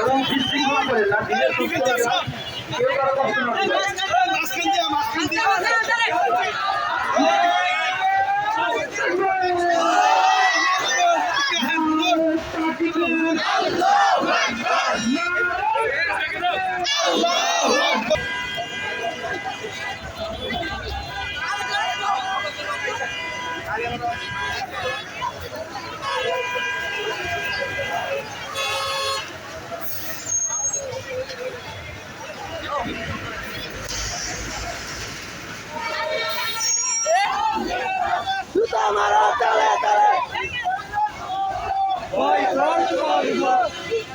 এবং বিশৃঙ্খলা করে না দিনের সুস্থ কেউ কারও কষ্ট না দিবে। জুতা camarada, leta, tá Vai, vai, pronto, vai!